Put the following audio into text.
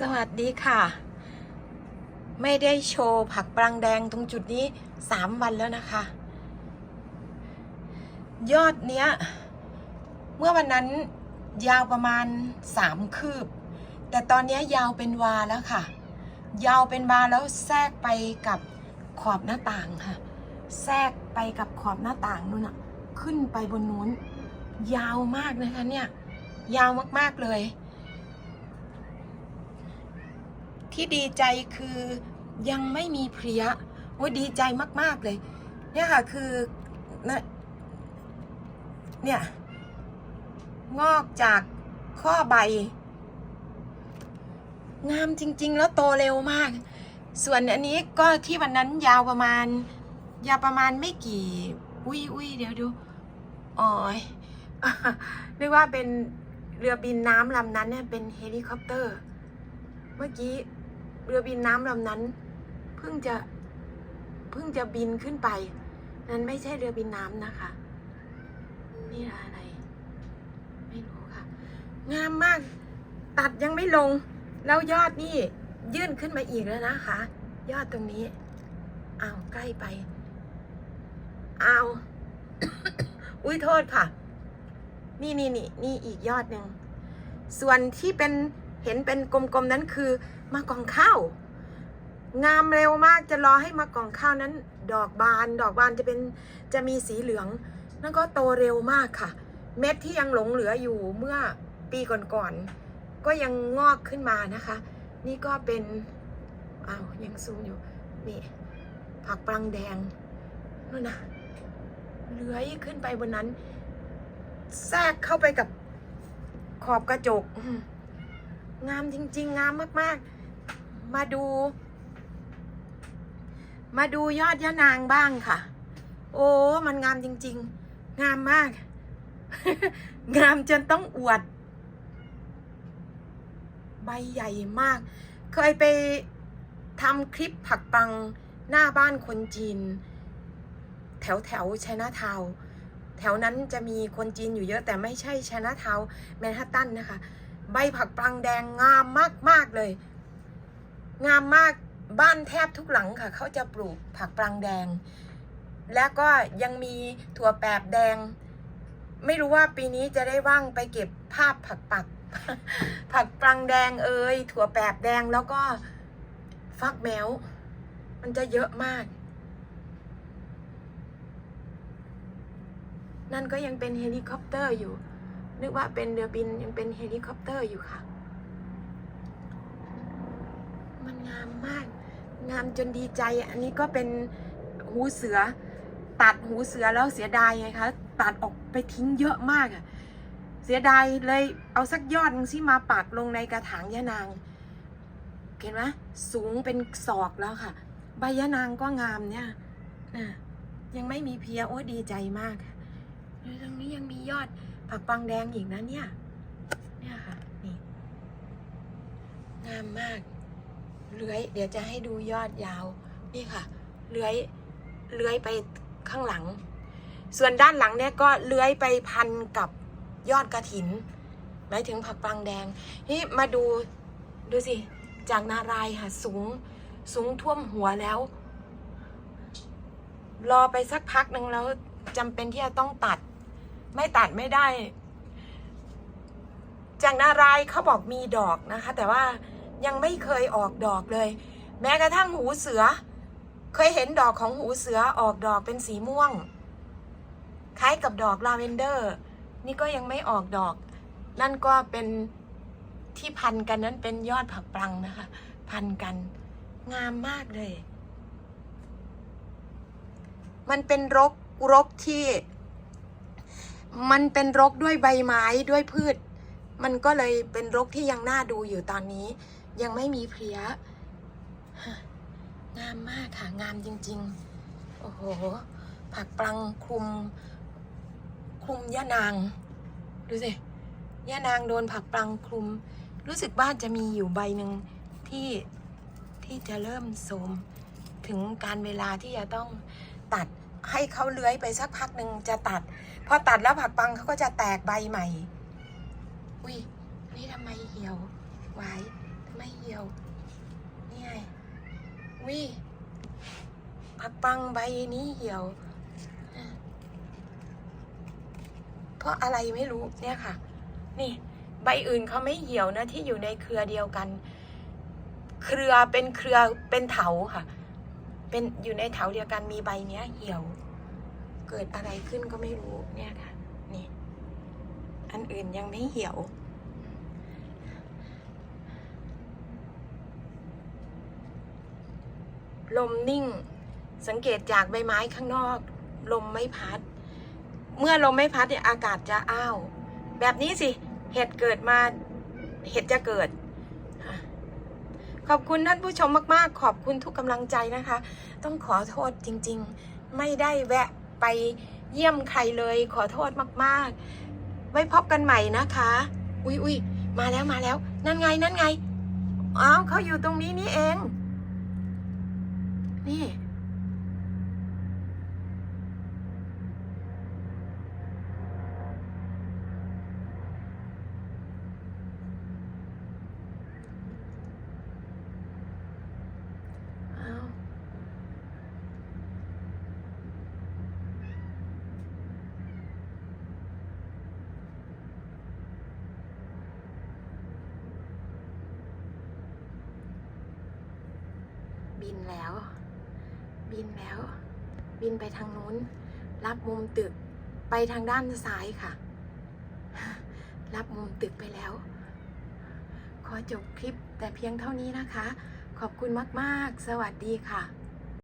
สวัสดีค่ะ ไม่ได้โชว์ผักปรังแดงตรงจุดนี้สามวันแล้วนะคะ ยอดเนี้ย เมื่อวันนั้นยาวประมาณสามคืบ แต่ตอนนี้ยยาวเป็นวาแล้วค่ะ ยาวเป็นวาแล้วแทรกไปกับขอบหน้าต่างค่ะ แทรกไปกับขอบหน้าต่างนู่นอะขึ้นไปบนนู้น ยาวมากนะคะเนี่ย ยาวมากๆเลย ที่ดีใจคือยังไม่มีเพลียโอ้ดีใจมาก ๆ เลย เนี่ยค่ะคือนะเนี่ย งอกจากข้อใบ งามจริง ๆ แล้วโตเร็วมาก ส่วนอันนี้ก็ที่วันนั้นยาวประมาณ ยาวประมาณไม่กี่ อุ้ยอุ้ยเดี๋ยวดูอ๋อยนึกว่าเป็นเรือบินน้ำลำนั้นเนี่ยเป็นเฮลิคอปเตอร์ เมื่อกี้ เรือบินน้ำลำนั้น เพิ่งจะเพิ่งจะบินขึ้นไป นั้นไม่ใช่เรือบินน้ำนะคะ นี่อะไร ไม่รู้ค่ะ งามมาก ตัดยังไม่ลง แล้วยอดนี่ยื่นขึ้นมาอีกแล้วนะคะ ยอดตรงนี้อ้าวใกล้ไปอ้าวอุ้ยโทษค่ะ นี่นี่นี่นี่อีกยอดหนึ่งส่วนที่เป็น เห็นเป็นกลมๆนั้นคือมากองข้าว งามเร็วมากจะรอให้มากองข้าวนั้น ดอกบาน ดอกบานจะเป็นจะมีสีเหลือง นั่นก็โตเร็วมากค่ะ เม็ดที่ยังหลงเหลืออยู่เมื่อปีก่อนๆก็ยังงอกขึ้นมานะคะ นี่ก็เป็นอ้าวยังซูมอยู่นี่ผักปรังแดงนู่นนะเลื้อยขึ้นไปบนนั้น แทรกเข้าไปกับขอบกระจกอื งามจริง ๆ งามมากๆ มาดู มาดูยอดยะนางบ้างค่ะ โอ้ มันงามจริง ๆ งามมาก งามจนต้องอวด ใบใหญ่มาก เคยไปทำคลิปผักปังหน้าบ้านคนจีน แถวแถวชนะทาวแถวนั้นจะมีคนจีนอยู่เยอะแต่ไม่ใช่ชนะทาวแมนฮัตตันนะคะ ใบผักปังแดงงามมากๆเลย งามมากบ้านแทบทุกหลังค่ะ เขาจะปลูกผักปังแดง แล้วก็ยังมีถั่วแปบแดง ไม่รู้ว่าปีนี้จะได้ว่างไปเก็บภาพผักปัก ผักปังแดงเอ่ยถั่วแปบแดงแล้วก็ฟักแมว มันจะเยอะมาก นั่นก็ยังเป็นเฮลิคอปเตอร์อยู่ นึกว่าเป็นเรือบินยังเป็นเฮลิคอปเตอร์อยู่ค่ะ มันงามมาก งามจนดีใจ อันนี้ก็เป็นหูเสือ ตัดหูเสือแล้วเสียดายไงคะ ตัดออกไปทิ้งเยอะมากอะเสียดายเลยเอาสักยอดหนึงสิมาปักลงในกระถางยะนาง เห็นไหมสูงเป็นศอกแล้วค่ะ ใบยะนางก็งามเนี่ยนะยังไม่มีเพียโอ้ดีใจมากตรงนี้ยังมียอด ผักปังแดงอีกนะเนี่ย เนี่ยค่ะ นี่ งามมาก เลื้อย เดี๋ยวจะให้ดูยอดยาว นี่ค่ะ เลื้อย เลื้อยไปข้างหลัง ส่วนด้านหลังเนี่ยก็เลื้อยไปพันกับยอดกระถิน หมายถึงผักปังแดง นี่มาดู ดูสิ จากนารายค่ะ สูง สูงท่วมหัวแล้ว รอไปสักพักหนึ่งแล้วจำเป็นที่จะต้องตัด ไม่ตัดไม่ได้ จากนารายเขาบอกมีดอกนะคะ แต่ว่ายังไม่เคยออกดอกเลย แม้กระทั่งหูเสือ เคยเห็นดอกของหูเสือออกดอกเป็นสีม่วง คล้ายกับดอกลาเวนเดอร์ นี่ก็ยังไม่ออกดอก นั่นก็เป็นที่พันกันนั้นเป็นยอดผักปรังนะคะ พันกัน งามมากเลย มันเป็นรกรกที่ มันเป็นรกด้วยใบไม้ด้วยพืช มันก็เลยเป็นรกที่ยังน่าดูอยู่ตอนนี้ ยังไม่มีเพลียงามมากค่ะ งามจริง ๆ โอ้โห ผักปลังคลุม คลุมย่านาง ดูสิย่านางโดนผักปลังคลุม รู้สึกบ้านจะมีอยู่ใบหนึ่งที่ที่จะเริ่มโทมถึงการเวลาที่จะต้องตัด ให้เขาเลื้อยไปสักพักหนึ่งจะตัด พอตัดแล้วผักปังเขาก็จะแตกใบใหม่ อุ้ยนี่ทำไมเหี่ยวไว้ทำไมเหี่ยวนี่ไงวิผักปังใบนี้เหี่ยว เพราะอะไรไม่รู้เนี่ยค่ะ นี่ ใบอื่นเขาไม่เหี่ยวนะที่อยู่ในเครือเดียวกัน เครือเป็นเครือเป็นเถาค่ะ เป็นอยู่ในเถาเดียวกันมีใบเนี้ย เหี่ยว เกิดอะไรขึ้นก็ไม่รู้เนี่ยค่ะนี่อันอื่นยังไม่เหี่ยว ลมนิ่ง สังเกตจากใบไม้ข้างนอก ลมไม่พัด เมื่อลมไม่พัดเนี่ยอากาศจะอ้าว แบบนี้สิ เห็ดเกิดมา เห็ดจะเกิด ขอบคุณท่านผู้ชมมากๆ ขอบคุณทุกกำลังใจนะคะ ต้องขอโทษจริงๆ ไม่ได้แวะไปเยี่ยมใครเลย ขอโทษมากๆ ไว้พบกันใหม่นะคะ อุ้ยอุ้ยมาแล้วมาแล้ว นั่นไงนั่นไงอ้าวเขาอยู่ตรงนี้นี่เอง นี่ อ้าว บิ นแล้ว บินแล้ว บินไปทางนู้น รับมุมตึกไปทางด้านซ้ายค่ะ รับมุมตึกไปแล้ว ขอจบคลิปแต่เพียงเท่านี้นะคะ ขอบคุณมาก ๆ สวัสดีค่ะ